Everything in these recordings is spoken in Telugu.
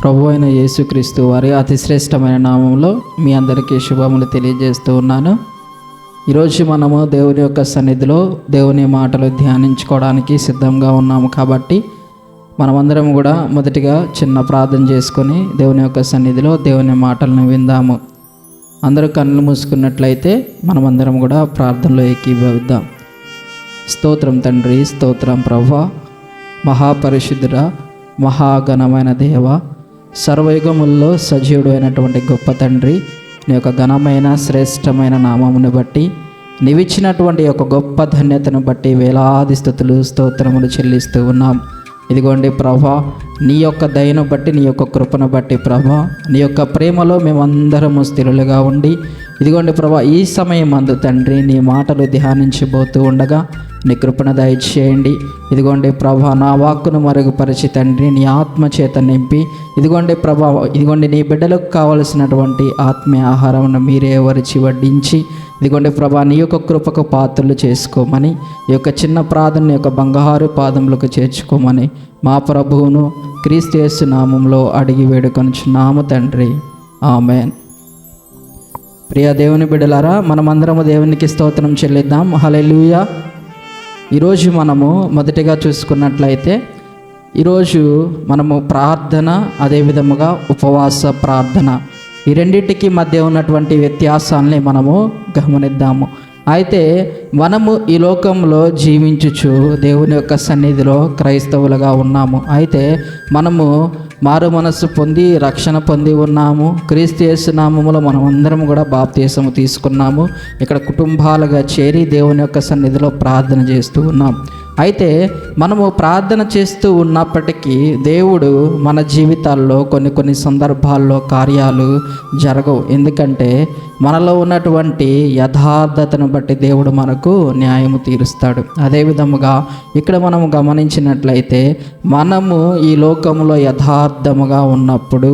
ప్రభు అయిన యేసుక్రీస్తు వారి అతి శ్రేష్టమైన నామంలో మీ అందరికీ శుభములు తెలియజేస్తూ ఉన్నాను. ఈరోజు మనము దేవుని యొక్క సన్నిధిలో దేవుని మాటలు ధ్యానించుకోవడానికి సిద్ధంగా ఉన్నాము కాబట్టి మనమందరం కూడా మొదటిగా చిన్న ప్రార్థన చేసుకొని దేవుని యొక్క సన్నిధిలో దేవుని మాటలను విందాము. అందరూ కళ్ళు మూసుకున్నట్లయితే మనమందరం కూడా ప్రార్థనలో ఏకీభవిద్దాం. స్తోత్రం తండ్రి స్తోత్రం ప్రభ మహాపరిశుద్ధుడ మహాఘనమైన దేవ సర్వయుగముల్లో సజీవుడు అయినటువంటి గొప్ప తండ్రి నీ యొక్క ఘనమైన శ్రేష్టమైన నామమును బట్టి నీవిచ్చినటువంటి యొక్క గొప్ప ధన్యతను బట్టి వేలాది స్థుతులు స్తోత్రములు చెల్లిస్తూ ఉన్నాం. ఇదిగోండి ప్రభా నీ యొక్క దయను బట్టి నీ యొక్క కృపను బట్టి ప్రభా నీ యొక్క ప్రేమలో మేమందరము స్థిరులుగా ఉండి ఇదిగోండి ప్రభా ఈ సమయం అందు తండ్రి నీ మాటలు ధ్యానించబోతూ ఉండగా నీ కృపణ దయచేయండి. ఇదిగోండి ప్రభా నా వాక్కును మరుగుపరిచి తండ్రి నీ ఆత్మ చేత నింపి. ఇదిగోండి ప్రభా ఇదిగోండి నీ బిడ్డలకు కావలసినటువంటి ఆత్మీయ ఆహారమును మీరే వరిచి వడ్డించి. ఇదిగోండి ప్రభా నీ యొక్క కృపకు పాత్రలు చేసుకోమని ఈ యొక్క చిన్న ప్రార్థన యొక్క బంగారు పాదములకు చేర్చుకోమని మా ప్రభువును క్రీస్తు నామంలో అడిగి వేడుకొనుచున్నాము తండ్రి. ఆమెన్. ప్రియ దేవుని బిడ్డలారా మనమందరము దేవునికి స్తోత్రం చెల్లిద్దాం. హలెలుయా ఈరోజు మనము మొదటిగా చూసుకున్నట్లయితే ఈరోజు మనము ప్రార్థన అదేవిధముగా ఉపవాస ప్రార్థన. ఈ రెండింటికి మధ్య ఉన్నటువంటి వ్యత్యాసాలని మనము గమనిద్దాము. అయితే మనము ఈ లోకంలో జీవించుచు దేవుని యొక్క సన్నిధిలో క్రైస్తవులుగా ఉన్నాము. అయితే మనము మారు మనస్సు పొంది రక్షణ పొంది ఉన్నాము. క్రీస్తు నామములో మనం అందరం కూడా బాప్తీసము తీసుకున్నాము. ఇక్కడ కుటుంబాలుగా చేరి దేవుని యొక్క సన్నిధిలో ప్రార్థన చేస్తూ ఉన్నాం. అయితే మనము ప్రార్థన చేస్తూ ఉన్నప్పటికీ దేవుడు మన జీవితాల్లో కొన్ని కొన్ని సందర్భాల్లో కార్యాలు జరగవు. ఎందుకంటే మనలో ఉన్నటువంటి యథార్థతను బట్టి దేవుడు మనకు న్యాయము తీరుస్తాడు. అదేవిధముగా ఇక్కడ మనము గమనించినట్లయితే మనము ఈ లోకంలో యథార్థముగా ఉన్నప్పుడు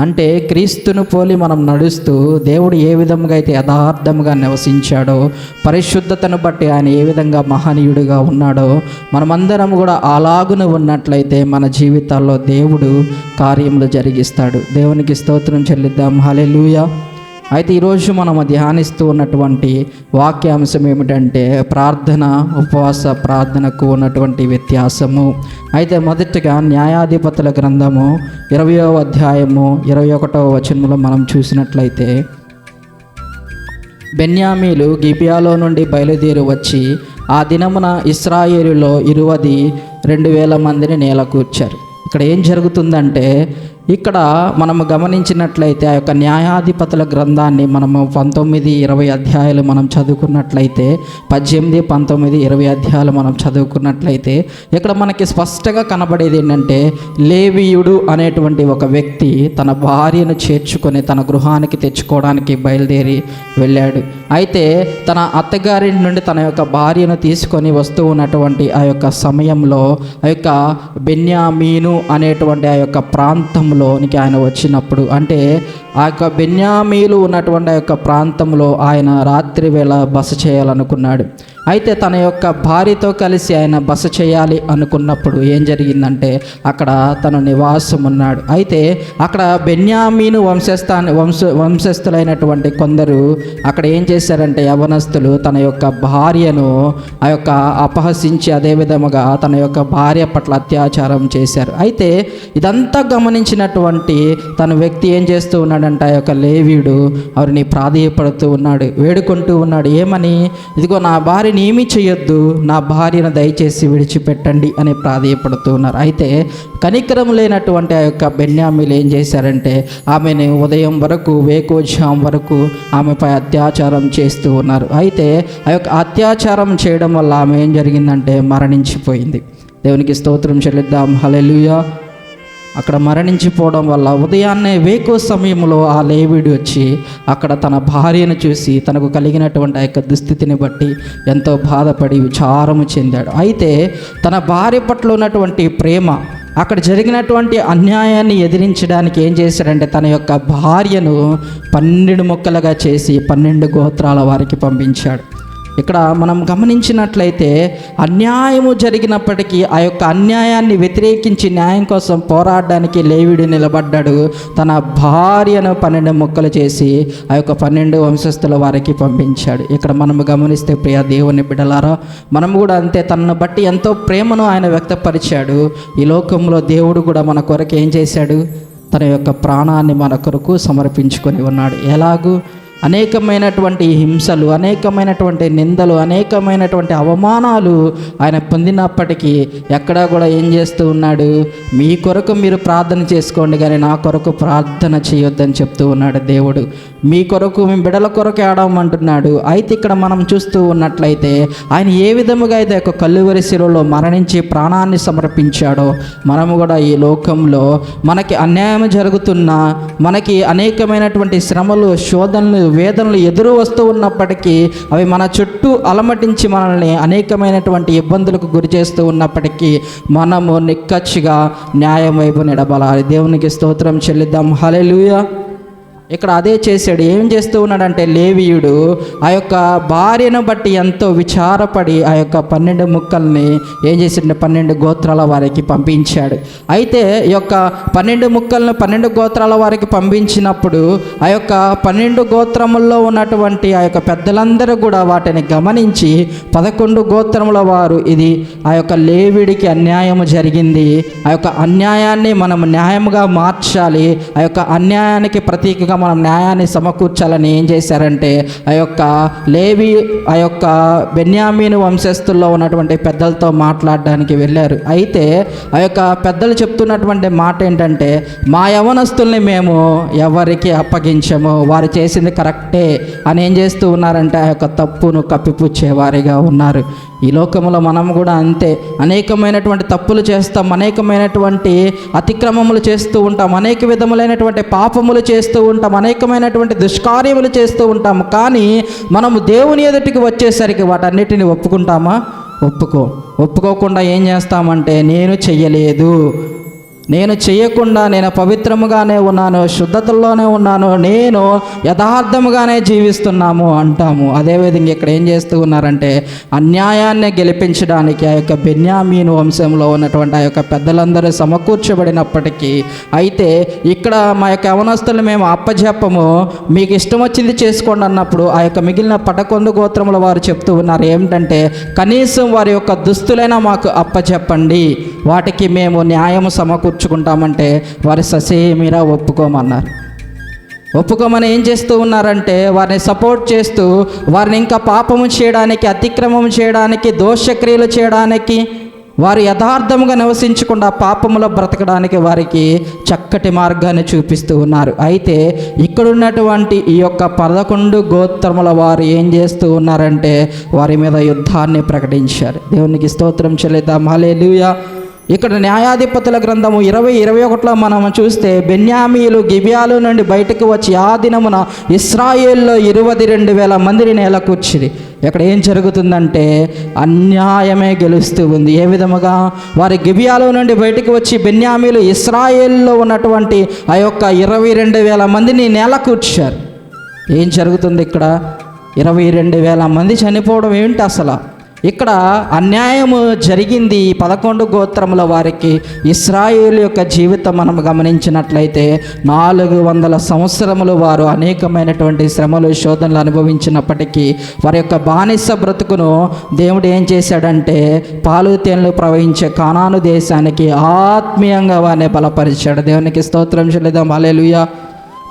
అంటే క్రీస్తును పోలి మనం నడుస్తూ దేవుడు ఏ విధంగా అయితే యథార్థంగా నివసించాడో పరిశుద్ధతను బట్టి ఆయన ఏ విధంగా మహనీయుడిగా ఉన్నాడో మనమందరం కూడా అలాగును ఉన్నట్లయితే మన జీవితాల్లో దేవుడు కార్యములు జరిగిస్తాడు. దేవునికి స్తోత్రం చెల్లిద్దాం. హలెలూయా అయితే ఈరోజు మనం ధ్యానిస్తూ ఉన్నటువంటి వాక్యాంశం ఏమిటంటే ప్రార్థన ఉపవాస ప్రార్థనకు ఉన్నటువంటి వ్యత్యాసము. అయితే మొదటిగా న్యాయాధిపతుల గ్రంథము ఇరవయో అధ్యాయము ఇరవై ఒకటవ వచనంలో మనం చూసినట్లయితే బెన్యామీలు గిబియాలో నుండి బయలుదేరి వచ్చి ఆ దినమున ఇస్రాయేలులో ఇరువది రెండు వేల మందిని నేలకూర్చారు. ఇక్కడ ఏం జరుగుతుందంటే ఇక్కడ మనము గమనించినట్లయితే ఆ యొక్క న్యాయాధిపతుల గ్రంథాన్ని మనము పంతొమ్మిది ఇరవై అధ్యాయాలు మనం చదువుకున్నట్లయితే పద్దెనిమిది పంతొమ్మిది ఇరవై అధ్యాయాలు మనం చదువుకున్నట్లయితే ఇక్కడ మనకి స్పష్టంగా కనబడేది ఏంటంటే లేవీయుడు అనేటువంటి ఒక వ్యక్తి తన భార్యను చేర్చుకొని తన గృహానికి తెచ్చుకోవడానికి బయలుదేరి వెళ్ళాడు. అయితే తన అత్తగారి నుండి తన యొక్క భార్యను తీసుకొని వస్తూ ఉన్నటువంటి ఆ యొక్క సమయంలో ఆ యొక్క బెన్యామీను అనేటువంటి ఆ యొక్క ప్రాంతంలోనికి ఆయన వచ్చినప్పుడు అంటే ఆ యొక్క బెన్యామీలు ఉన్నటువంటి ఆ యొక్క ప్రాంతంలో ఆయన రాత్రి వేళ బస చేయాలనుకున్నాడు. అయితే తన యొక్క భార్యతో కలిసి ఆయన బస చేయాలి అనుకున్నప్పుడు ఏం జరిగిందంటే అక్కడ తను నివాసం ఉన్నాడు అయితే అక్కడ బెన్యామీను వంశస్థాన్ని వంశ వంశస్థులైనటువంటి కొందరు అక్కడ ఏం చేశారంటే యవనస్తులు తన యొక్క భార్యను ఆ యొక్క అపహసించి అదే విధముగా తన యొక్క భార్య పట్ల అత్యాచారం చేశారు. అయితే ఇదంతా గమనించినటువంటి తన వ్యక్తి ఏం చేస్తూ ఉన్నాడు ఉన్నాడంట ఆ యొక్క లేవీడు వారిని ప్రాధేయపడుతూ ఉన్నాడు వేడుకుంటూ ఉన్నాడు. ఏమని? ఇదిగో నా భార్యని ఏమీ చేయొద్దు నా భార్యను దయచేసి విడిచిపెట్టండి అని ప్రాధేయపడుతూ ఉన్నారు. అయితే కనికరం లేనటువంటి ఆ యొక్క బెన్యామీలు ఏం చేశారంటే ఆమెను ఉదయం వరకు వేకోజాం వరకు ఆమెపై అత్యాచారం చేస్తూ ఉన్నారు. అయితే ఆ యొక్క అత్యాచారం చేయడం వల్ల ఆమె ఏం జరిగిందంటే మరణించిపోయింది. దేవునికి స్తోత్రం చెల్లిద్దాం. హలెలుయా అక్కడ మరణించిపోవడం వల్ల ఉదయాన్నే వేకో సమయంలో ఆ లేవిడి వచ్చి అక్కడ తన భార్యను చూసి తనకు కలిగినటువంటి ఆ యొక్క దుస్థితిని బట్టి ఎంతో బాధపడి విచారము చెందాడు. అయితే తన భార్య పట్ల ఉన్నటువంటి ప్రేమ అక్కడ జరిగినటువంటి అన్యాయాన్ని ఎదిరించడానికి ఏం చేశాడంటే తన యొక్క భార్యను పన్నెండు మొక్కలుగా చేసి పన్నెండు గోత్రాల వారికి పంపించాడు. ఇక్కడ మనం గమనించినట్లయితే అన్యాయము జరిగినప్పటికీ ఆ యొక్క అన్యాయాన్ని వ్యతిరేకించి న్యాయం కోసం పోరాడడానికి లేవిడు నిలబడ్డాడు. తన భార్యను పన్నెండు ముక్కలు చేసి ఆ యొక్క పన్నెండు వంశస్థుల వారికి పంపించాడు. ఇక్కడ మనం గమనిస్తే ప్రియ దేవుని బిడలారా మనం కూడా అంతే తనను బట్టి ఎంతో ప్రేమను ఆయన వ్యక్తపరిచాడు. ఈ లోకంలో దేవుడు కూడా మన కొరకు ఏం చేశాడు? తన యొక్క ప్రాణాన్ని మన కొరకు సమర్పించుకొని ఉన్నాడు. ఎలాగూ అనేకమైనటువంటి హింసలు అనేకమైనటువంటి నిందలు అనేకమైనటువంటి అవమానాలు ఆయన పొందినప్పటికీ ఎక్కడా కూడా ఏం చేస్తూ ఉన్నాడు? మీ కొరకు మీరు ప్రార్థన చేసుకోండి కానీ నా కొరకు ప్రార్థన చేయొద్దని చెప్తూ ఉన్నాడు దేవుడు. మీ కొరకు మీ బిడల కొరకు ఆడమంటున్నాడు అయితే ఇక్కడ మనం చూస్తూ ఉన్నట్లయితే ఆయన ఏ విధముగా అయితే ఒక కల్లువరి శిరలో మరణించి ప్రాణాన్ని సమర్పించాడో మనము కూడా ఈ లోకంలో మనకి అన్యాయం జరుగుతున్నా మనకి అనేకమైనటువంటి శ్రమలు శోధనలు వేదనలు ఎదురు వస్తూ ఉన్నప్పటికీ అవి మన చుట్టూ అలమటించి మనల్ని అనేకమైనటువంటి ఇబ్బందులకు గురి చేస్తూ ఉన్నప్పటికీ మనము నిక్కచ్చిగా న్యాయం వైపు నిడబలాలి దేవునికి స్తోత్రం చెల్లిద్దాం. హలెలుయా ఇక్కడ అదే చేశాడు. ఏం చేస్తూ ఉన్నాడంటే లేవీయుడు ఆ యొక్క భార్యను బట్టి ఎంతో విచారపడి ఆ యొక్క పన్నెండు ముక్కల్ని ఏం చేసిండు? పన్నెండు గోత్రాల వారికి పంపించాడు. అయితే ఈ యొక్క పన్నెండు ముక్కలను పన్నెండు గోత్రాల వారికి పంపించినప్పుడు ఆ యొక్క పన్నెండు గోత్రముల్లో ఉన్నటువంటి ఆ యొక్క పెద్దలందరూ కూడా వాటిని గమనించి పదకొండు గోత్రముల వారు ఇది ఆ యొక్క లేవిడికి అన్యాయం జరిగింది. ఆ యొక్క అన్యాయాన్ని మనం న్యాయముగా మార్చాలి. ఆ యొక్క అన్యాయానికి ప్రతీకగా మనం న్యాయాన్ని సమకూర్చాలని ఏం చేశారంటే ఆ యొక్క లేవి ఆ యొక్క బెన్యామీను వంశస్థుల్లో ఉన్నటువంటి పెద్దలతో మాట్లాడడానికి వెళ్ళారు. అయితే ఆ యొక్క పెద్దలు చెప్తున్నటువంటి మాట ఏంటంటే మా యవనస్తుల్ని మేము ఎవరికి అప్పగించము వారు చేసింది కరెక్టే అని ఏం చేస్తూ ఉన్నారంటే ఆ యొక్క తప్పును కప్పిపుచ్చేవారిగా ఉన్నారు. ఈ లోకంలో మనం కూడా అంతే. అనేకమైనటువంటి తప్పులు చేస్తాం అనేకమైనటువంటి అతిక్రమములు చేస్తూ ఉంటాం అనేక విధములైనటువంటి పాపములు చేస్తూ ఉంటాం. అనేకమైనటువంటి దుష్కార్యములు చేస్తూ ఉంటాము కానీ మనము దేవుని ఎదుటికి వచ్చేసరికి వాటన్నిటిని ఒప్పుకుంటామా? ఒప్పుకో. ఒప్పుకోకుండా ఏం చేస్తామంటే నేను చెయ్యలేదు. నేను చేయకుండా నేను పవిత్రముగానే ఉన్నాను శుద్ధతల్లోనే ఉన్నాను నేను యథార్థముగానే జీవిస్తున్నాము అంటాము. అదేవిధంగా ఇక్కడ ఏం చేస్తూ ఉన్నారంటే అన్యాయాన్ని గెలిపించడానికి ఆ యొక్క బెన్యామీన్ వంశంలో ఉన్నటువంటి ఆ యొక్క పెద్దలందరూ సమకూర్చబడినప్పటికీ అయితే ఇక్కడ మా యొక్క యవనస్తులు మేము అప్పజెప్పము మీకు ఇష్టం వచ్చింది చేసుకోండి అన్నప్పుడు ఆ యొక్క మిగిలిన పటకొందు గోత్రముల వారు చెప్తూ ఉన్నారు. ఏమిటంటే కనీసం వారి యొక్క దుస్తులైనా మాకు అప్పచెప్పండి వాటికి మేము న్యాయం పుచ్చుకుంటామంటే వారి ససేమిరా ఒప్పుకోమన్నారు. ఒప్పుకోమని ఏం చేస్తూ ఉన్నారంటే వారిని సపోర్ట్ చేస్తూ వారిని ఇంకా పాపము చేయడానికి అతిక్రమం చేయడానికి దోషక్రియలు చేయడానికి వారు యథార్థముగా నివసించకుండా పాపములో బ్రతకడానికి వారికి చక్కటి మార్గాన్ని చూపిస్తూ ఉన్నారు. అయితే ఇక్కడున్నటువంటి ఈ యొక్క పదకొండు గోత్రముల వారు ఏం చేస్తూ ఉన్నారంటే వారి మీద యుద్ధాన్ని ప్రకటించారు. దేవునికి స్తోత్రం చెల్లిద్దాం. హల్లెలూయా. ఇక్కడ న్యాయాధిపతుల గ్రంథము ఇరవై ఇరవై ఒకటిలో మనం చూస్తే బెన్యామీలు గిబియాలు నుండి బయటకు వచ్చి ఆ దినమున ఇస్రాయేల్లో ఇరవై రెండు వేల మందిని నేలకూర్చిరి. ఇక్కడ ఏం జరుగుతుందంటే అన్యాయమే గెలుస్తూ ఉంది. ఏ విధముగా? వారి గిబియాలో నుండి బయటకు వచ్చి బెన్యామీలు ఇస్రాయేల్లో ఉన్నటువంటి ఆ యొక్క ఇరవై రెండు వేల మందిని నేలకూర్చారు. ఏం జరుగుతుంది ఇక్కడ? ఇరవై రెండు వేల మంది చనిపోవడం ఏంటి అసలు? ఇక్కడ అన్యాయము జరిగింది పదకొండు గోత్రముల వారికి. ఇస్రాయేల్ యొక్క జీవితం మనం గమనించినట్లయితే నాలుగు వందల సంవత్సరములు వారు అనేకమైనటువంటి శ్రమలు శోధనలు అనుభవించినప్పటికీ వారి యొక్క బానిస బ్రతుకును దేవుడు ఏం చేశాడంటే పాలు తేనెలు ప్రవహించే కానాను దేశానికి ఆత్మీయంగా వారిని బలపరిచాడు. దేవునికి స్తోత్రం చెల్లిదాం అలెలుయా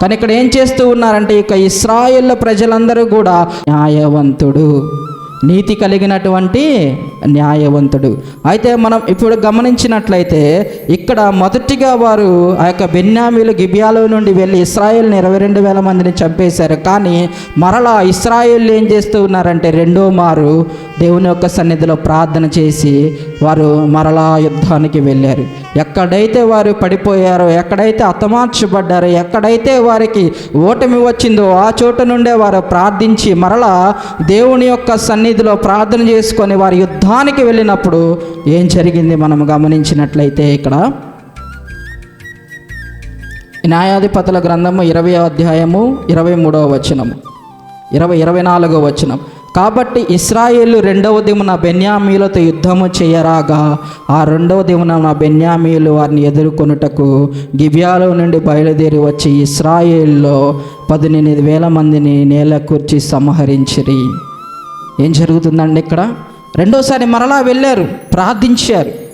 కానీ ఇక్కడ ఏం చేస్తూ ఉన్నారంటే ఇక ఇస్రాయేల్ ప్రజలందరూ కూడా న్యాయవంతుడు. నీతి కలిగినటువంటి న్యాయవంతుడు. అయితే మనం ఇప్పుడు గమనించినట్లయితే ఇక్కడ మొదటిగా వారు ఆ యొక్క బెన్యామీలు గిబియాలో నుండి వెళ్ళి ఇస్రాయేల్ని ఇరవై రెండు వేల మందిని చంపేశారు. కానీ మరలా ఇస్రాయేల్ ఏం చేస్తూ ఉన్నారంటే రెండో మారు దేవుని యొక్క సన్నిధిలో ప్రార్థన చేసి వారు మరలా యుద్ధానికి వెళ్ళారు. ఎక్కడైతే వారు పడిపోయారో ఎక్కడైతే అతమార్చబడ్డారో ఎక్కడైతే వారికి ఓటమి వచ్చిందో ఆ చోట నుండే వారు ప్రార్థించి మరలా దేవుని యొక్క సన్నిధిలో ప్రార్థన చేసుకొని వారి యుద్ధానికి వెళ్ళినప్పుడు ఏం జరిగింది మనం గమనించినట్లయితే ఇక్కడ? న్యాయాధిపతుల గ్రంథము ఇరవై అధ్యాయము ఇరవై మూడవ వచనము. ఇరవై ఇరవై నాలుగో వచనం. కాబట్టి ఇస్రాయేలు రెండవ దిమున బెన్యామీలతో యుద్ధము చేయరాగా ఆ రెండవ దిమున బెన్యామీలు వారిని ఎదుర్కొనుటకు గిబియాలో నుండి బయలుదేరి వచ్చి ఇస్రాయేల్లో పద్దెనిమిది వేల మందిని నేల కూర్చి సంహరించిరి. ఏం జరుగుతుందండి ఇక్కడ? రెండోసారి మరలా వెళ్ళారు ప్రార్థించారు.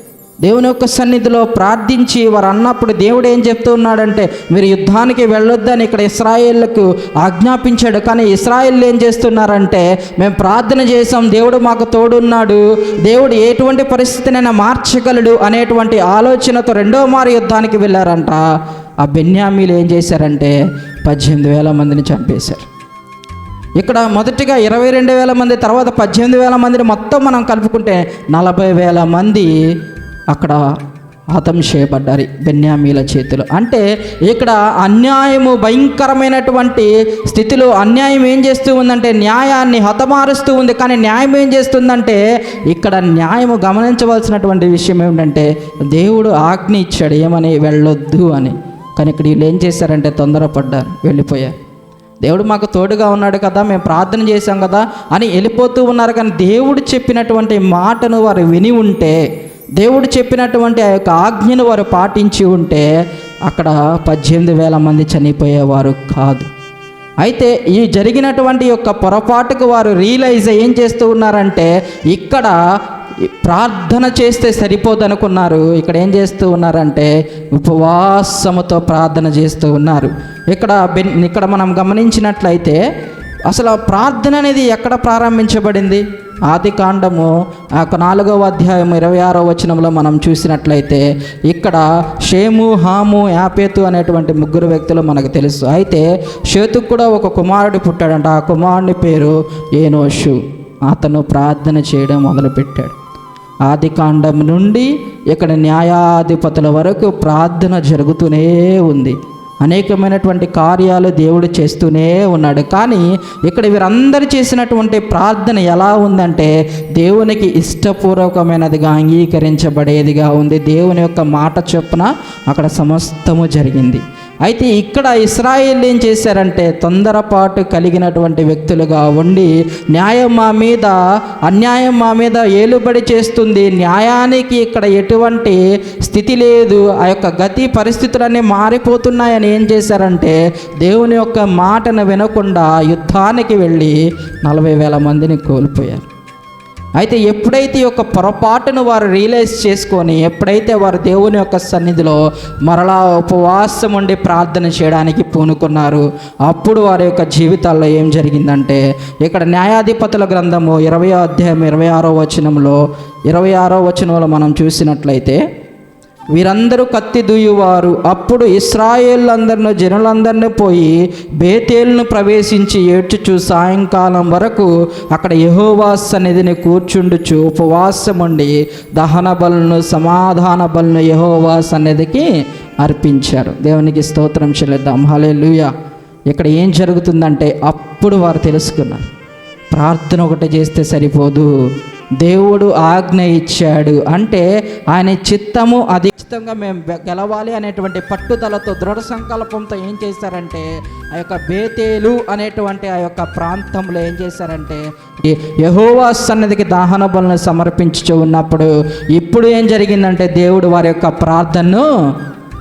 దేవుని యొక్క సన్నిధిలో ప్రార్థించి వారు అన్నప్పుడు దేవుడు ఏం చెప్తూ ఉన్నాడంటే మీరు యుద్ధానికి వెళ్ళొద్దని ఇక్కడ ఇస్రాయేళ్ళకు ఆజ్ఞాపించాడు. కానీ ఇస్రాయేల్ ఏం చేస్తున్నారంటే మేము ప్రార్థన చేసాం దేవుడు మాకు తోడున్నాడు దేవుడు ఎటువంటి పరిస్థితినైనా మార్చగలడు అనేటువంటి ఆలోచనతో రెండో మారు యుద్ధానికి వెళ్ళారంట. ఆ బెన్యామీలు ఏం చేశారంటే పద్దెనిమిది వేల మందిని చంపేశారు. ఇక్కడ మొదటిగా ఇరవై రెండు వేల మంది తర్వాత పద్దెనిమిది వేల మందిని మొత్తం మనం కలుపుకుంటే నలభై వేల మంది అక్కడ హతం చేయబడ్డారు బెన్యామీల చేతిలో. అంటే ఇక్కడ అన్యాయము భయంకరమైనటువంటి స్థితిలో అన్యాయం ఏం చేస్తూ ఉందంటే న్యాయాన్ని హతమారుస్తూ ఉంది. కానీ న్యాయం ఏం చేస్తుందంటే ఇక్కడ న్యాయము గమనించవలసినటువంటి విషయం ఏమిటంటే దేవుడు ఆజ్ఞ ఇచ్చాడు ఏమని? వెళ్ళొద్దు అని. కానీ ఇక్కడ వీళ్ళు ఏం చేశారంటే తొందరపడ్డారు వెళ్ళిపోయారు. దేవుడు మాకు తోడుగా ఉన్నాడు కదా మేము ప్రార్థన చేశాం కదా అని వెళ్ళిపోతూ ఉన్నారు. కానీ దేవుడు చెప్పినటువంటి మాటను వారు విని ఉంటే దేవుడు చెప్పినటువంటి ఆ యొక్క ఆజ్ఞను వారు పాటించి ఉంటే అక్కడ పద్దెనిమిది వేల మంది చనిపోయేవారు కాదు. అయితే ఈ జరిగినటువంటి యొక్క పొరపాటుకు వారు రియలైజ్ ఏం చేస్తూ ఉన్నారంటే ఇక్కడ ప్రార్థన చేస్తే సరిపోదనుకున్నారు. ఇక్కడ ఏం చేస్తూ ఉన్నారంటే ఉపవాసముతో ప్రార్థన చేస్తూ ఉన్నారు. ఇక్కడ ఇక్కడ మనం గమనించినట్లయితే అసలు ప్రార్థన అనేది ఎక్కడ ప్రారంభించబడింది? ఆది కాండము ఆ యొక్క నాలుగవ అధ్యాయం ఇరవై ఆరో వచనంలో మనం చూసినట్లయితే ఇక్కడ షేము హాము యాపేతు అనేటువంటి ముగ్గురు వ్యక్తులు మనకు తెలుసు. అయితే షేతుకు కూడా ఒక కుమారుడు పుట్టాడంట. ఆ కుమారుని పేరు ఏనోషు. అతను ప్రార్థన చేయడం మొదలుపెట్టాడు. ఆది కాండం నుండి ఇక్కడ న్యాయాధిపతుల వరకు ప్రార్థన జరుగుతూనే ఉంది. అనేకమైనటువంటి కార్యాలు దేవుడు చేస్తూనే ఉన్నాడు. కానీ ఇక్కడ వీరందరు చేసినటువంటి ప్రార్థన ఎలా ఉందంటే దేవునికి ఇష్టపూర్వకమైనదిగా అంగీకరించబడేదిగా ఉంది. దేవుని యొక్క మాట చొప్పున అక్కడ సమస్తము జరిగింది. అయితే ఇక్కడ ఇస్రాయేల్ ఏం చేశారంటే తొందరపాటు కలిగినటువంటి వ్యక్తులుగా ఉండి న్యాయం మా మీద అన్యాయం మా మీద ఏలుబడి చేస్తుంది. న్యాయానికి ఇక్కడ ఎటువంటి స్థితి లేదు. ఆ యొక్క గతి పరిస్థితులన్నీ మారిపోతున్నాయని ఏం చేశారంటే దేవుని యొక్క మాటను వినకుండా యుద్ధానికి వెళ్ళి నలభై వేల మందిని కోల్పోయారు. అయితే ఎప్పుడైతే యొక్క పొరపాటును వారు రియలైజ్ చేసుకొని ఎప్పుడైతే వారు దేవుని యొక్క సన్నిధిలో మరలా ఉపవాసం ఉండి ప్రార్థన చేయడానికి పూనుకున్నారు అప్పుడు వారి యొక్క జీవితాల్లో ఏం జరిగిందంటే ఇక్కడ న్యాయాధిపతుల గ్రంథము ఇరవై అధ్యాయం ఇరవై ఆరో వచనంలో ఇరవై ఆరో వచనంలో మనం చూసినట్లయితే వీరందరూ కత్తి దూయువారు అప్పుడు ఇస్రాయేళ్ళందరిని జనులందరినీ పోయి బేతేలును ప్రవేశించి ఏడ్చుచు సాయంకాలం వరకు అక్కడ యహోవాస్ సన్నిధిని కూర్చుండుచు ఉపవాసముండి దహన బలను సమాధాన బలను యెహోవా సన్నిధికి అర్పించారు. దేవునికి స్తోత్రం చెల్లిద్దాం. లూయా ఇక్కడ ఏం జరుగుతుందంటే అప్పుడు వారు తెలుసుకున్నారు. ప్రార్థన ఒకటి చేస్తే సరిపోదు. దేవుడు ఆజ్ఞ ఇచ్చాడు. అంటే ఆయన చిత్తము అది ఖచ్చితంగా మేము గెలవాలి అనేటువంటి పట్టుదలతో దృఢ సంకల్పంతో ఏం చేశారంటే ఆ యొక్క బేతేలు అనేటువంటి ఆ యొక్క ప్రాంతంలో ఏం చేశారంటే యహోవా సన్నిధికి దాహన బలను సమర్పించుచు ఉన్నప్పుడు ఇప్పుడు ఏం జరిగిందంటే దేవుడు వారి యొక్క ప్రార్థనను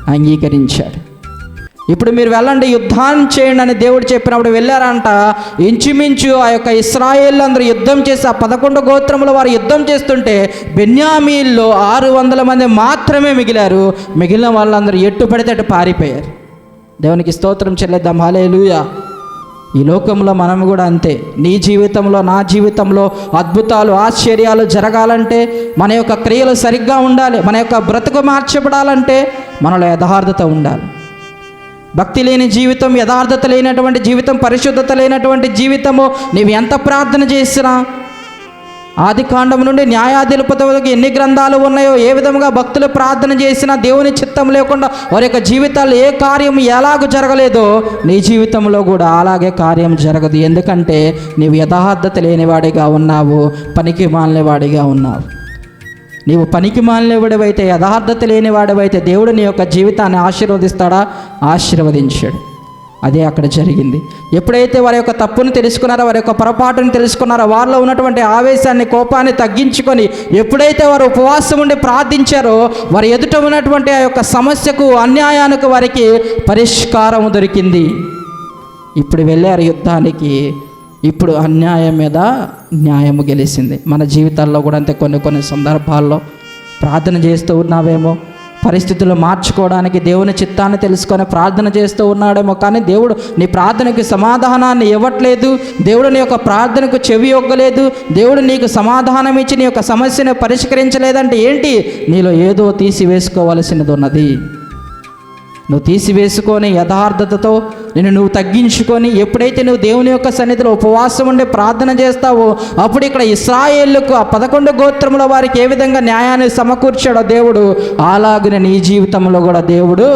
అంగీకరించాడు. ఇప్పుడు మీరు వెళ్ళండి యుద్ధాన్ని చేయండి అని దేవుడు చెప్పినప్పుడు వెళ్ళారంట. ఇంచుమించు ఆ యొక్క ఇస్రాయేల్ అందరూ యుద్ధం చేసి ఆ పదకొండు గోత్రములు వారు యుద్ధం చేస్తుంటే బెన్యామీల్లో ఆరు వందల మంది మాత్రమే మిగిలారు. మిగిలిన వాళ్ళందరూ ఎట్టు పడితే అటు పారిపోయారు. దేవునికి స్తోత్రం చెల్లేద్దాం. హాలేలుయా ఈ లోకంలో మనం కూడా అంతే. నీ జీవితంలో నా జీవితంలో అద్భుతాలు ఆశ్చర్యాలు జరగాలంటే మన యొక్క క్రియలు సరిగ్గా ఉండాలి మన యొక్క బ్రతుకు మార్చబడాలంటే మనలో యథార్థత ఉండాలి. భక్తి లేని జీవితం యథార్థత లేనటువంటి జీవితం పరిశుద్ధత లేనటువంటి జీవితము నీవు ఎంత ప్రార్థన చేసినా ఆది కాండం నుండి న్యాయాధిపతి వరకు ఎన్ని గ్రంథాలు ఉన్నాయో ఏ విధంగా భక్తులు ప్రార్థన చేసినా దేవుని చిత్తం లేకుండా వారి యొక్క జీవితాలు ఏ కార్యం ఎలాగ జరగలేదో నీ జీవితంలో కూడా అలాగే కార్యం జరగదు. ఎందుకంటే నీవు యథార్థత లేనివాడిగా ఉన్నావు పనికి మాలినవాడిగా ఉన్నావు. నీవు పనికి మాలినవాడవైతే యథార్థత లేనివాడివైతే దేవుడు నీ యొక్క జీవితాన్ని ఆశీర్వదిస్తాడా? ఆశీర్వదించాడు. అదే అక్కడ జరిగింది. ఎప్పుడైతే వారి యొక్క తప్పును తెలుసుకున్నారో వారి యొక్క పొరపాటును తెలుసుకున్నారో వారిలో ఉన్నటువంటి ఆవేశాన్ని కోపాన్ని తగ్గించుకొని ఎప్పుడైతే వారు ఉపవాసం ఉండి ప్రార్థించారో వారి ఎదుట ఉన్నటువంటి ఆ యొక్క సమస్యకు అన్యాయానికి వారికి పరిష్కారం దొరికింది. ఇప్పుడు వెళ్ళారు యుద్ధానికి. ఇప్పుడు అన్యాయం మీద న్యాయము గెలిచింది మన జీవితాల్లో కూడా అంతే కొన్ని కొన్ని సందర్భాల్లో ప్రార్థన చేస్తూ ఉన్నావేమో పరిస్థితులు మార్చుకోవడానికి దేవుని చిత్తాన్ని తెలుసుకొని ప్రార్థన చేస్తూ ఉన్నాడేమో కానీ దేవుడు నీ ప్రార్థనకి సమాధానాన్ని ఇవ్వట్లేదు. దేవుడు నీ యొక్క ప్రార్థనకు చెవి ఒగ్గలేదు. దేవుడు నీకు సమాధానం ఇచ్చి నీ యొక్క సమస్యను పరిష్కరించలేదంటే ఏంటి? నీలో ఏదో తీసివేసుకోవలసినది ఉన్నది. నువ్వు తీసివేసుకొని యథార్థతతో నేను నువ్వు తగ్గించుకొని ఎప్పుడైతే నువ్వు దేవుని యొక్క సన్నిధిలో ఉపవాసం ఉండి ప్రార్థన చేస్తావో అప్పుడు ఇక్కడ ఇస్రాయేళ్ళకు ఆ పదకొండు గోత్రముల వారికి ఏ విధంగా న్యాయాన్ని సమకూర్చాడో దేవుడు అలాగున నీ జీవితంలో కూడా దేవుడు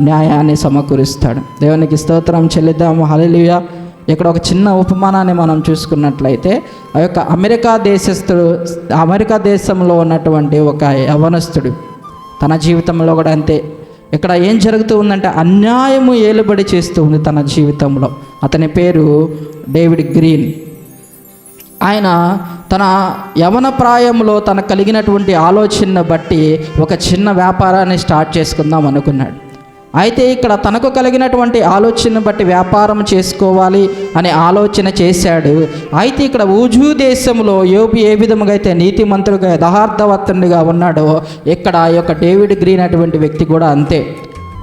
న్యాయాన్ని సమకూరుస్తాడు. దేవునికి స్తోత్రం చెల్లిద్దాము హలలియ ఇక్కడ ఒక చిన్న ఉపమానాన్ని మనం చూసుకున్నట్లయితే ఆ యొక్క అమెరికా దేశస్థుడు అమెరికా దేశంలో ఉన్నటువంటి ఒక యవనస్తుడు తన జీవితంలో కూడా అంతే. ఇక్కడ ఏం జరుగుతూ ఉందంటే అన్యాయము ఏలుబడి చేస్తూ ఉంది తన జీవితంలో. అతని పేరు డేవిడ్ గ్రీన్. ఆయన తన యవన ప్రాయంలో తన కలిగినటువంటి ఆలోచనను బట్టి ఒక చిన్న వ్యాపారాన్ని స్టార్ట్ చేసుకుందాం అనుకున్నాడు. అయితే ఇక్కడ తనకు కలిగినటువంటి ఆలోచనను బట్టి వ్యాపారం చేసుకోవాలి అనే ఆలోచన చేశాడు. అయితే ఇక్కడ ఊజూ దేశంలో యోబు ఏ విధముగా అయితే నీతిమంతుడుగా యథార్థవంతుడిగా ఉన్నాడో ఇక్కడ ఈ యొక్క డేవిడ్ గ్రీన్ అటువంటి వ్యక్తి కూడా అంతే.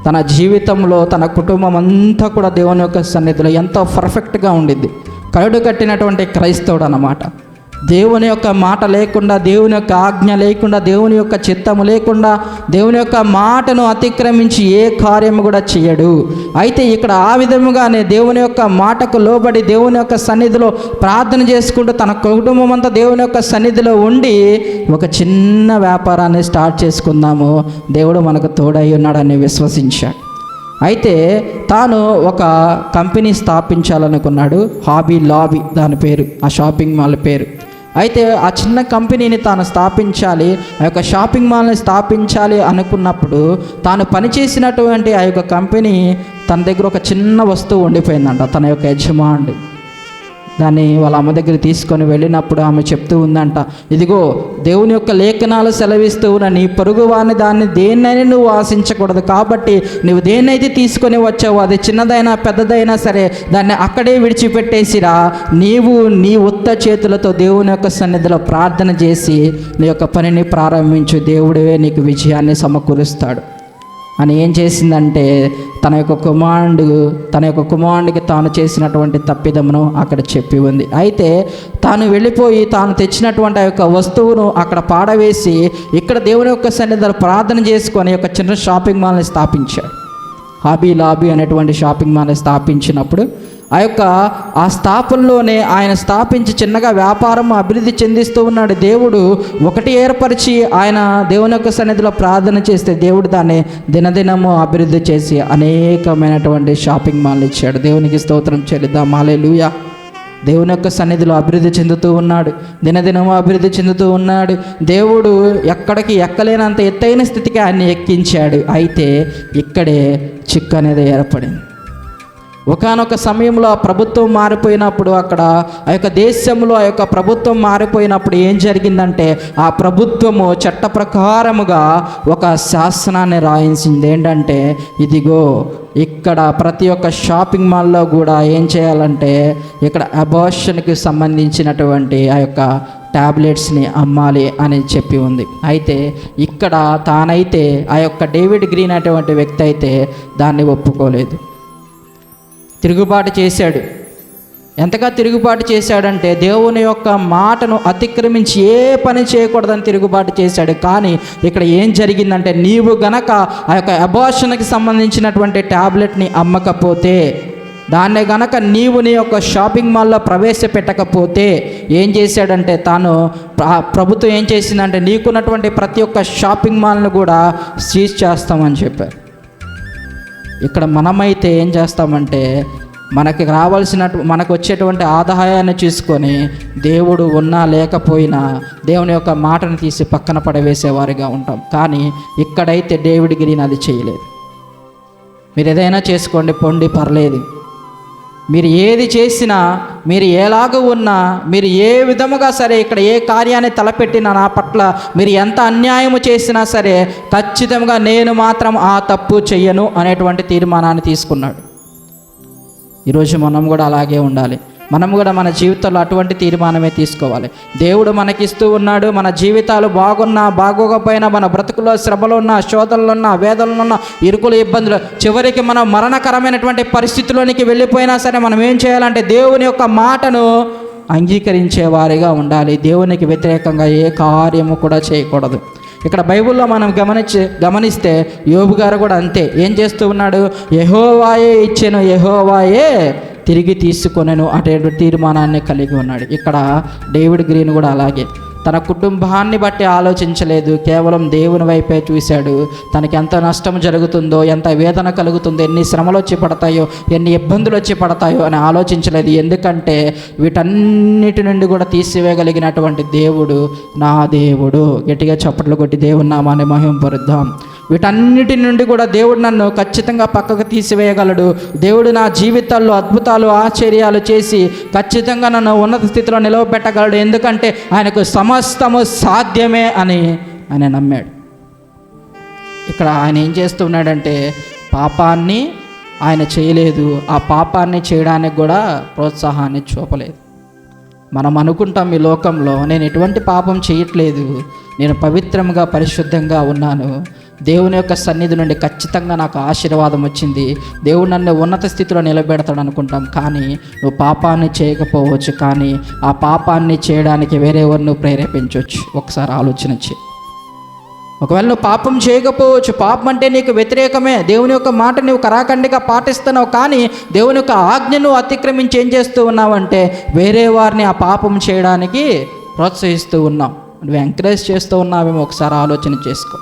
తన జీవితంలో తన కుటుంబం అంతా కూడా దేవుని యొక్క సన్నిధిలో ఎంతో పర్ఫెక్ట్గా ఉండిద్ది. కరుడు కట్టినటువంటి క్రైస్తవుడు అన్నమాట. దేవుని యొక్క మాట లేకుండా దేవుని యొక్క ఆజ్ఞ లేకుండా దేవుని యొక్క చిత్తము లేకుండా దేవుని యొక్క మాటను అతిక్రమించి ఏ కార్యము కూడా చేయడు. అయితే ఇక్కడ ఆ విధముగానే దేవుని యొక్క మాటకు లోబడి దేవుని యొక్క సన్నిధిలో ప్రార్థన చేసుకుంటూ తన కుటుంబం అంతా దేవుని యొక్క సన్నిధిలో ఉండి ఒక చిన్న వ్యాపారాన్ని స్టార్ట్ చేసుకుందాము. దేవుడు మనకు తోడై ఉన్నాడని విశ్వసించాడు. అయితే తాను ఒక కంపెనీ స్థాపించాలనుకున్నాడు. హాబీ లాబీ దాని పేరు. ఆ షాపింగ్ మాల్ పేరు. అయితే ఆ చిన్న కంపెనీని తాను స్థాపించాలి ఆ యొక్క షాపింగ్ మాల్ని స్థాపించాలి అనుకున్నప్పుడు తాను పనిచేసినటువంటి ఆ యొక్క కంపెనీ తన దగ్గర ఒక చిన్న వస్తువు ఉండిపోయిందంట తన యొక్క యజమానుడి. దాన్ని వాళ్ళ అమ్మ దగ్గర తీసుకొని వెళ్ళినప్పుడు ఆమె చెప్తూ ఉందంట ఇదిగో దేవుని యొక్క లేఖనాలు సెలవిస్తూ ఉన్న నీ పొరుగు వారిని దాన్ని దేన్నైనా నువ్వు ఆశించకూడదు. కాబట్టి నువ్వు దేన్నైతే తీసుకొని వచ్చావో అది చిన్నదైనా పెద్దదైనా సరే దాన్ని అక్కడే విడిచిపెట్టేసిరా. నీవు నీ ఉత్త చేతులతో దేవుని యొక్క సన్నిధిలో ప్రార్థన చేసి నీ యొక్క పనిని ప్రారంభించు. దేవుడే నీకు విజయాన్ని సమకూరుస్తాడు. అని ఏం చేసిందంటే తన యొక్క కుమారుడు తన యొక్క కుమారుడికి తాను చేసినటువంటి తప్పిదమును అక్కడ చెప్పి ఉంది. అయితే తాను వెళ్ళిపోయి తాను తెచ్చినటువంటి ఆ యొక్క వస్తువును అక్కడ పాడవేసి ఇక్కడ దేవుని యొక్క సన్నిధిలో ప్రార్థన చేసుకొని ఒక చిన్న షాపింగ్ మాల్ని స్థాపించాడు. హాబీ లాబీ అనేటువంటి షాపింగ్ మాల్ని స్థాపించినప్పుడు ఆ యొక్క ఆ స్థాపనలోనే ఆయన స్థాపించి చిన్నగా వ్యాపారం అభివృద్ధి చెందిస్తూ ఉన్నాడు. దేవుడు ఒకటి ఏర్పరిచి ఆయన దేవుని యొక్క సన్నిధిలో ప్రార్థన చేస్తే దేవుడు దాన్ని దినదినము అభివృద్ధి చేసి అనేకమైనటువంటి షాపింగ్ మాల్ ఇచ్చాడు. దేవునికి స్తోత్రం చెల్లిద్దాం. మాలే లూయా దేవుని యొక్క సన్నిధిలో అభివృద్ధి చెందుతూ ఉన్నాడు. దినదినము అభివృద్ధి చెందుతూ ఉన్నాడు. దేవుడు ఎక్కడికి ఎక్కలేనంత ఎత్తైన స్థితికి ఆయన్ని ఎక్కించాడు. అయితే ఇక్కడే చిక్కు అనేది ఏర్పడింది. ఒకనొక సమయంలో ఆ ప్రభుత్వం మారిపోయినప్పుడు అక్కడ ఆ యొక్క దేశంలో ఆ యొక్క ప్రభుత్వం మారిపోయినప్పుడు ఏం జరిగిందంటే ఆ ప్రభుత్వము చట్ట ప్రకారముగా ఒక శాసనాన్ని రాయించింది. ఏంటంటే ఇదిగో ఇక్కడ ప్రతి ఒక్క షాపింగ్ మాల్లో కూడా ఏం చేయాలంటే ఇక్కడ అబార్షన్కి సంబంధించినటువంటి ఆ యొక్క ట్యాబ్లెట్స్ని అమ్మాలి అని చెప్పి ఉంది. అయితే ఇక్కడ తానైతే ఆ యొక్క డేవిడ్ గ్రీన్ అటువంటి వ్యక్తి అయితే దాన్ని ఒప్పుకోలేదు. తిరుగుబాటు చేశాడు. ఎంతగా తిరుగుబాటు చేశాడంటే దేవుని యొక్క మాటను అతిక్రమించి ఏ పని చేయకూడదని తిరుగుబాటు చేశాడు. కానీ ఇక్కడ ఏం జరిగిందంటే నీవు గనక ఆ యొక్క అబార్షన్కి సంబంధించినటువంటి ట్యాబ్లెట్ని అమ్మకపోతే దాన్ని గనక నీవు నీ యొక్క షాపింగ్ మాల్లో ప్రవేశపెట్టకపోతే ఏం చేశాడంటే తాను ప్రభుత్వం ఏం చేసిందంటే నీకున్నటువంటి ప్రతి ఒక్క షాపింగ్ మాల్ను కూడా సీజ్ చేస్తామని చెప్పారు. ఇక్కడ మనమైతే ఏం చేస్తామంటే మనకి రావాల్సిన మనకు వచ్చేటువంటి ఆదాయాన్ని చూసుకొని దేవుడు ఉన్నా లేకపోయినా దేవుని యొక్క మాటను తీసి పక్కన పడవేసేవారిగా ఉంటాం. కానీ ఇక్కడైతే డేవిడ్ గిరిని అది చేయలేదు. మీరు ఏదైనా చేసుకోండి పొండి పర్లేదు. మీరు ఏది చేసినా మీరు ఎలాగ ఉన్నా మీరు ఏ విధముగా సరే ఇక్కడ ఏ కార్యాన్ని తలపెట్టినా నా పట్ల మీరు ఎంత అన్యాయము చేసినా సరే ఖచ్చితంగా నేను మాత్రం ఆ తప్పు చెయ్యను అనేటువంటి తీర్మానాన్ని తీసుకున్నాడు. ఈరోజు మనం కూడా అలాగే ఉండాలి. మనం కూడా మన జీవితంలో అటువంటి తీర్మానమే తీసుకోవాలి. దేవుడు మనకిస్తూ ఉన్నాడు మన జీవితాలు బాగున్నా బాగోకపోయినా మన బ్రతుకులో శ్రమలు ఉన్నా శోధనలు ఉన్నా వేదనలు ఉన్నా ఇరుకులు ఇబ్బందులు చివరికి మనం మరణకరమైనటువంటి పరిస్థితిలోనికి వెళ్ళిపోయినా సరే మనం ఏం చేయాలంటే దేవుని యొక్క మాటను అంగీకరించే వారిగా ఉండాలి. దేవునికి వ్యతిరేకంగా ఏ కార్యము కూడా చేయకూడదు. ఇక్కడ బైబిల్లో మనం గమనించి గమనిస్తే యోబు గారు కూడా అంతే. ఏం చేస్తూ ఉన్నాడు? యహోవాయే ఇచ్చాను యహోవాయే తిరిగి తీసుకొనెను అటువంటి తీర్మానాన్ని కలిగి ఉన్నాడు. ఇక్కడ డేవిడ్ గ్రీన్ కూడా అలాగే. తన కుటుంబాన్ని బట్టి ఆలోచించలేదు. కేవలం దేవుని వైపే చూశాడు. తనకి ఎంత నష్టం జరుగుతుందో ఎంత వేదన కలుగుతుందో ఎన్ని శ్రమలు వచ్చి పడతాయో ఎన్ని ఇబ్బందులు వచ్చి పడతాయో అని ఆలోచించలేదు. ఎందుకంటే వీటన్నిటి నుండి కూడా తీసివేయగలిగినటువంటి దేవుడు నా దేవుడు. గట్టిగా చప్పట్లు కొట్టి దేవుని నామాన్ని మహింపరుద్దాం. వీటన్నిటి నుండి కూడా దేవుడు నన్ను ఖచ్చితంగా పక్కకు తీసివేయగలడు. దేవుడు నా జీవితాల్లో అద్భుతాలు ఆశ్చర్యాలు చేసి ఖచ్చితంగా నన్ను ఉన్నత స్థితిలో నిలవబెట్టగలడు. ఎందుకంటే ఆయనకు సమస్తము సాధ్యమే అని ఆయన నమ్మాడు. ఇక్కడ ఆయన ఏం చేస్తున్నాడంటే పాపాన్ని ఆయన చేయలేదు. ఆ పాపాన్ని చేయడానికి కూడా ప్రోత్సాహాన్ని చూపలేదు. మనం అనుకుంటాం ఈ లోకంలో నేను ఎటువంటి పాపం చేయట్లేదు. నేను పవిత్రంగా పరిశుద్ధంగా ఉన్నాను. దేవుని యొక్క సన్నిధి నుండి ఖచ్చితంగా నాకు ఆశీర్వాదం వచ్చింది. దేవుడు నన్ను ఉన్నత స్థితిలో నిలబెడతాడు అనుకుంటాం. కానీ నువ్వు పాపాన్ని చేయకపోవచ్చు. కానీ ఆ పాపాన్ని చేయడానికి వేరేవరిని ప్రేరేపించవచ్చు. ఒకసారి ఆలోచన చేయి. ఒకవేళ నువ్వు పాపం చేయకపోవచ్చు. పాపం అంటే నీకు వ్యతిరేకమే. దేవుని యొక్క మాట నువ్వు కరాఖండిగా పాటిస్తున్నావు. కానీ దేవుని యొక్క ఆజ్ఞను అతిక్రమించి ఏం చేస్తూ ఉన్నావంటే వేరే వారిని ఆ పాపం చేయడానికి ప్రోత్సహిస్తూ ఉన్నావు. నువ్వు ఎంకరేజ్ చేస్తూ ఉన్నావేమో. ఒకసారి ఆలోచన చేసుకో.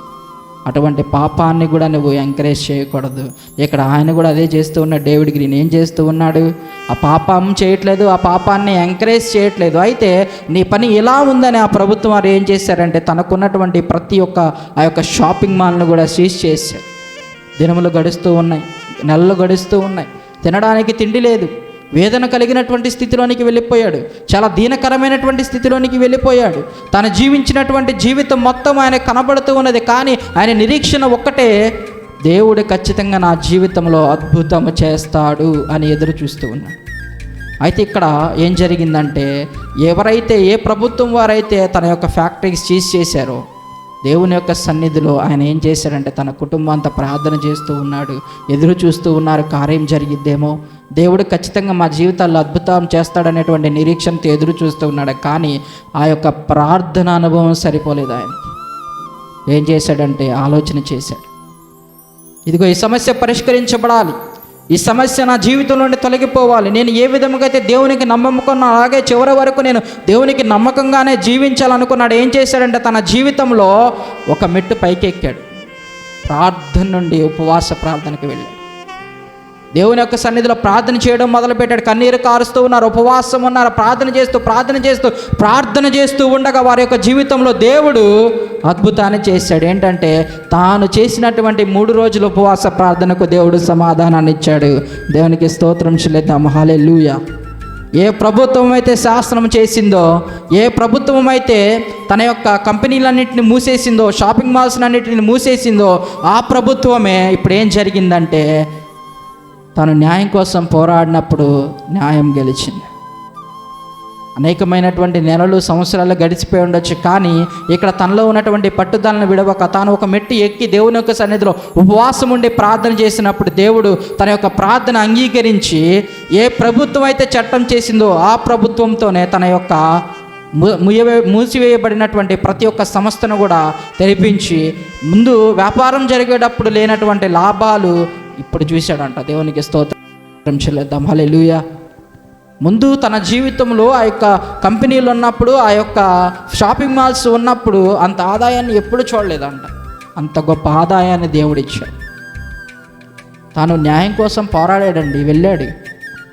అటువంటి పాపాన్ని కూడా నువ్వు ఎంకరేజ్ చేయకూడదు. ఇక్కడ ఆయన కూడా అదే చేస్తూ ఉన్నాడు. డేవిడ్ గ్రీన్ ఏం చేస్తూ ఉన్నాడు? ఆ పాపం చేయట్లేదు ఆ పాపాన్ని ఎంకరేజ్ చేయట్లేదు. అయితే నీ పని ఇలా ఉందని ఆ ప్రభుత్వం వారు ఏం చేశారంటే తనకున్నటువంటి ప్రతి ఒక్క ఆ యొక్క షాపింగ్ మాల్ను కూడా సీజ్ చేశారు. దినములు గడుస్తూ ఉన్నాయి నెలలు గడుస్తూ ఉన్నాయి. తినడానికి తిండి లేదు. వేదన కలిగినటువంటి స్థితిలోనికి వెళ్ళిపోయాడు. చాలా దీనకరమైనటువంటి స్థితిలోనికి వెళ్ళిపోయాడు. తను జీవించినటువంటి జీవితం మొత్తం ఆయన కనబడుతూ ఉన్నది. కానీ ఆయన నిరీక్షణ ఒక్కటే దేవుడు ఖచ్చితంగా నా జీవితంలో అద్భుతం చేస్తాడు అని ఎదురు చూస్తూ ఉన్నాడు. అయితే ఇక్కడ ఏం జరిగిందంటే ఎవరైతే ఏ ప్రభుత్వం వారైతే తన యొక్క ఫ్యాక్టరీస్ చీజ్ చేశారో దేవుని యొక్క సన్నిధిలో ఆయన ఏం చేశాడంటే తన కుటుంబం అంతా ప్రార్థన చేస్తూ ఉన్నాడు ఎదురు చూస్తూ ఉన్నారు కార్యం జరిగిద్దేమో. దేవుడు ఖచ్చితంగా మా జీవితాల్లో అద్భుతం చేస్తాడనేటువంటి నిరీక్షణతో ఎదురు చూస్తూ ఉన్నాడు కానీ ఆ యొక్క ప్రార్థన అనుభవం సరిపోలేదు ఆయన. ఏం చేశాడంటే ఆలోచన చేశాడు. ఇదిగో ఈ సమస్య పరిష్కరించబడాలి. ఈ సమస్య నా జీవితం నుండి తొలగిపోవాలి. నేను ఏ విధముగా అయితే దేవునికి నమ్మకున్నా అలాగే చివరి వరకు నేను దేవునికి నమ్మకంగానే జీవించాలనుకున్నాడు ఏం చేశాడంటే తన జీవితంలో ఒక మెట్టు పైకెక్కాడు. ప్రార్థన నుండి ఉపవాస ప్రార్థనకి వెళ్ళాడు. దేవుని యొక్క సన్నిధిలో ప్రార్థన చేయడం మొదలుపెట్టాడు. కన్నీరు కారుస్తూ ఉన్నారు ఉపవాసం ఉన్నారు ప్రార్థన చేస్తూ ప్రార్థన చేస్తూ ప్రార్థన చేస్తూ ఉండగా వారి యొక్క జీవితంలో దేవుడు అద్భుతాన్ని చేశాడు. ఏంటంటే తాను చేసినటువంటి మూడు రోజుల ఉపవాస ప్రార్థనకు దేవుడు సమాధానాన్ని ఇచ్చాడు. దేవునికి స్తోత్రం చెల్లిద్దాం. హాలెలూయా ఏ ప్రభుత్వం అయితే శాసనం చేసిందో ఏ ప్రభుత్వం అయితే తన యొక్క కంపెనీలన్నింటిని మూసేసిందో షాపింగ్ మాల్స్ అన్నింటిని మూసేసిందో ఆ ప్రభుత్వమే ఇప్పుడు ఏం జరిగిందంటే తను న్యాయం కోసం పోరాడినప్పుడు న్యాయం గెలిచింది. అనేకమైనటువంటి నెలలు సంవత్సరాలు గడిచిపోయి ఉండొచ్చు. కానీ ఇక్కడ తనలో ఉన్నటువంటి పట్టుదలను విడవక తాను ఒక మెట్టు ఎక్కి దేవుని యొక్క సన్నిధిలో ఉపవాసం ఉండి ప్రార్థన చేసినప్పుడు దేవుడు తన యొక్క ప్రార్థన అంగీకరించి ఏ ప్రభుత్వం అయితే చట్టం చేసిందో ఆ ప్రభుత్వంతోనే తన యొక్క ముయవే మూసివేయబడినటువంటి ప్రతి ఒక్క సంస్థను కూడా తెరిపించి ముందు వ్యాపారం జరిగేటప్పుడు లేనటువంటి లాభాలు ఇప్పుడు చూశాడంట. దేవునికి స్తోత్రం చెల్లిద్దాం. లూయా ముందు తన జీవితంలో ఆ యొక్క కంపెనీలు ఉన్నప్పుడు ఆ యొక్క షాపింగ్ మాల్స్ ఉన్నప్పుడు అంత ఆదాయాన్ని ఎప్పుడు చూడలేదంట. అంత గొప్ప ఆదాయాన్ని దేవుడిచ్చాడు. తాను న్యాయం కోసం పోరాడాడండి వెళ్ళాడు.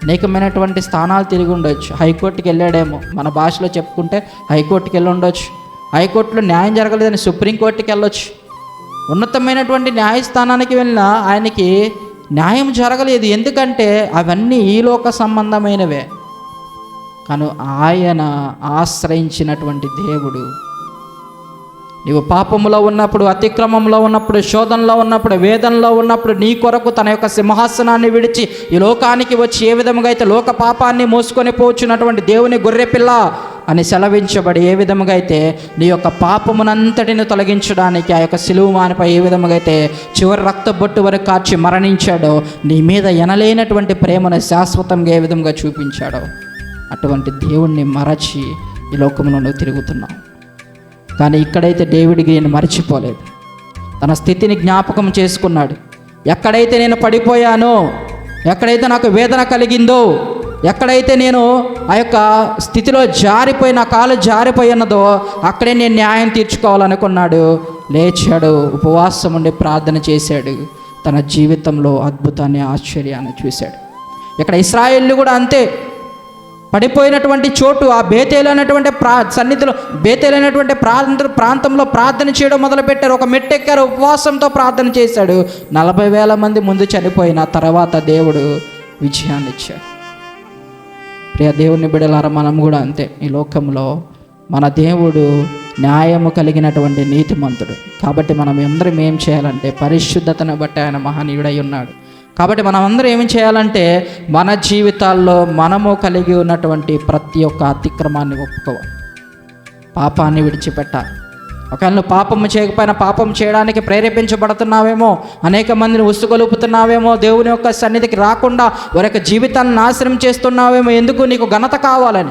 అనేకమైనటువంటి స్థానాలు తిరిగి ఉండొచ్చు. హైకోర్టుకి వెళ్ళాడేమో. మన భాషలో చెప్పుకుంటే హైకోర్టుకి వెళ్ళి ఉండొచ్చు. హైకోర్టులో న్యాయం జరగలేదని సుప్రీంకోర్టుకి వెళ్ళొచ్చు. ఉన్నతమైనటువంటి న్యాయస్థానానికి వెళ్ళిన ఆయనకి న్యాయం జరగలేదు. ఎందుకంటే అవన్నీ ఈ లోక సంబంధమైనవే. కను ఆయన ఆశ్రయించినటువంటి దేవుడు. నీవు పాపములో ఉన్నప్పుడు అతిక్రమంలో ఉన్నప్పుడు శోధనలో ఉన్నప్పుడు వేదనలో ఉన్నప్పుడు నీ కొరకు తన యొక్క సింహాసనాన్ని విడిచి ఈ లోకానికి వచ్చి ఏ విధముగా అయితే లోక పాపాన్ని మోసుకొని పోచున్నటువంటి దేవుని గొర్రెపిల్ల అని సెలవించబడి ఏ విధముగా అయితే నీ యొక్క పాపమునంతటిని తొలగించడానికి ఆ యొక్క సిలువుమానిపై ఏ విధముగా అయితే చివరి రక్త బొట్టు వరకు కాచి మరణించాడో నీ మీద ఎనలేనటువంటి ప్రేమను శాశ్వతంగా ఏ విధంగా చూపించాడో. అటువంటి దేవుణ్ణి మరచి ఈ లోకంలో తిరుగుతున్నాం. కానీ ఇక్కడైతే డేవిడ్ నేను మరచిపోలేదు. తన స్థితిని జ్ఞాపకం చేసుకున్నాడు. ఎక్కడైతే నేను పడిపోయానో ఎక్కడైతే నాకు వేదన కలిగిందో ఎక్కడైతే నేను ఆ యొక్క స్థితిలో జారిపోయి నా కాలు జారిపోయి ఉన్నదో అక్కడే నేను న్యాయం తీర్చుకోవాలనుకున్నాడు. లేచాడు ఉపవాసం ఉండి ప్రార్థన చేశాడు. తన జీవితంలో అద్భుతాన్ని ఆశ్చర్యాన్ని చూశాడు. ఇక్కడ ఇస్రాయేళ్ళు కూడా అంతే. పడిపోయినటువంటి చోటు ఆ బేతేలైనటువంటి ప్రా సన్నిధిలో బేతేలైనటువంటి ప్రాంత ప్రాంతంలో ప్రార్థన చేయడం మొదలుపెట్టారు. ఒక మెట్టెక్కారు ఉపవాసంతో ప్రార్థన చేశాడు. నలభై వేల మంది ముందు చనిపోయిన తర్వాత దేవుడు విజయాన్ని ఇచ్చాడు. ప్రియ దేవుని బిడలారా మనం కూడా అంతే. ఈ లోకంలో మన దేవుడు న్యాయము కలిగినటువంటి నీతిమంతుడు. కాబట్టి మనం అందరం ఏం చేయాలంటే పరిశుద్ధతను బట్టి ఆయన మహనీయుడై ఉన్నాడు. కాబట్టి మనం అందరం ఏమి చేయాలంటే మన జీవితాల్లో మనము కలిగి ఉన్నటువంటి ప్రతి ఒక్క అతిక్రమాన్ని ఒప్పుకోవాలి. పాపాన్ని విడిచిపెట్టాలి. ఒకవేళ నువ్వు పాపము చేయకపోయినా పాపం చేయడానికి ప్రేరేపించబడుతున్నావేమో అనేక మందిని ఉసుగొలుపుతున్నావేమో దేవుని యొక్క సన్నిధికి రాకుండా వారి యొక్క జీవితాన్ని నాశనం చేస్తున్నావేమో ఎందుకు నీకు ఘనత కావాలని?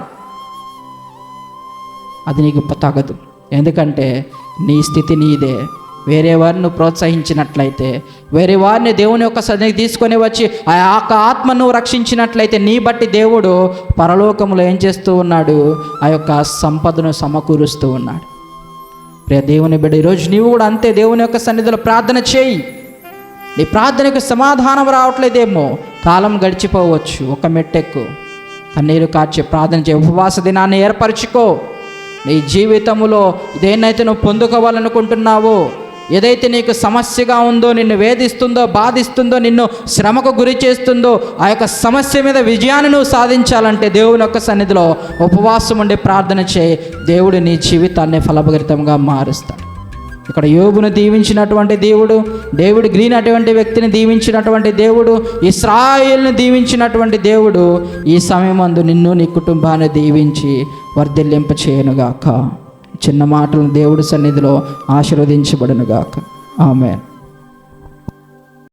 అది నీకు తగదు. ఎందుకంటే నీ స్థితి నీదే. వేరే వారిని ప్రోత్సహించినట్లయితే వేరే వారిని దేవుని యొక్క సన్నిధి తీసుకొని వచ్చి ఆ యొక్క ఆత్మను రక్షించినట్లయితే నీ బట్టి దేవుడు పరలోకంలో ఏం చేస్తూ ఉన్నాడు? ఆ యొక్క సంపదను సమకూరుస్తూ ఉన్నాడు. ప్రియ దేవుని బిడ్డ ఈరోజు నీవు కూడా అంతే దేవుని యొక్క సన్నిధిలో ప్రార్థన చేయి. నీ ప్రార్థనకు సమాధానం రావట్లేదేమో. కాలం గడిచిపోవచ్చు ఒక మెట్టెక్కు. కన్నీరు కార్చి ప్రార్థన చేయి ఉపవాస దినాన్ని ఏర్పరచుకో. నీ జీవితంలో దేన్నైతే నువ్వు పొందుకోవాలనుకుంటున్నావో ఏదైతే నీకు సమస్యగా ఉందో నిన్ను వేధిస్తుందో బాధిస్తుందో నిన్ను శ్రమకు గురి చేస్తుందో ఆ యొక్క సమస్య మీద విజయాన్ని నువ్వు సాధించాలంటే దేవుని యొక్క సన్నిధిలో ఉపవాసం ఉండి ప్రార్థన చేయి. దేవుడు నీ జీవితాన్ని ఫలభరితంగా మారుస్తాడు. ఇక్కడ యోగును దీవించినటువంటి దేవుడు డేవిడ్ గ్రీన్ అటువంటి వ్యక్తిని దీవించినటువంటి దేవుడు ఇస్రాయిల్ని దీవించినటువంటి దేవుడు ఈ సమయం అందు నిన్ను నీ కుటుంబాన్ని దీవించి వర్ధిల్లింప చేయనుగాక చిన్న మాటలను దేవుడి సన్నిధిలో ఆశీర్వదించబడనుగాక. ఆమె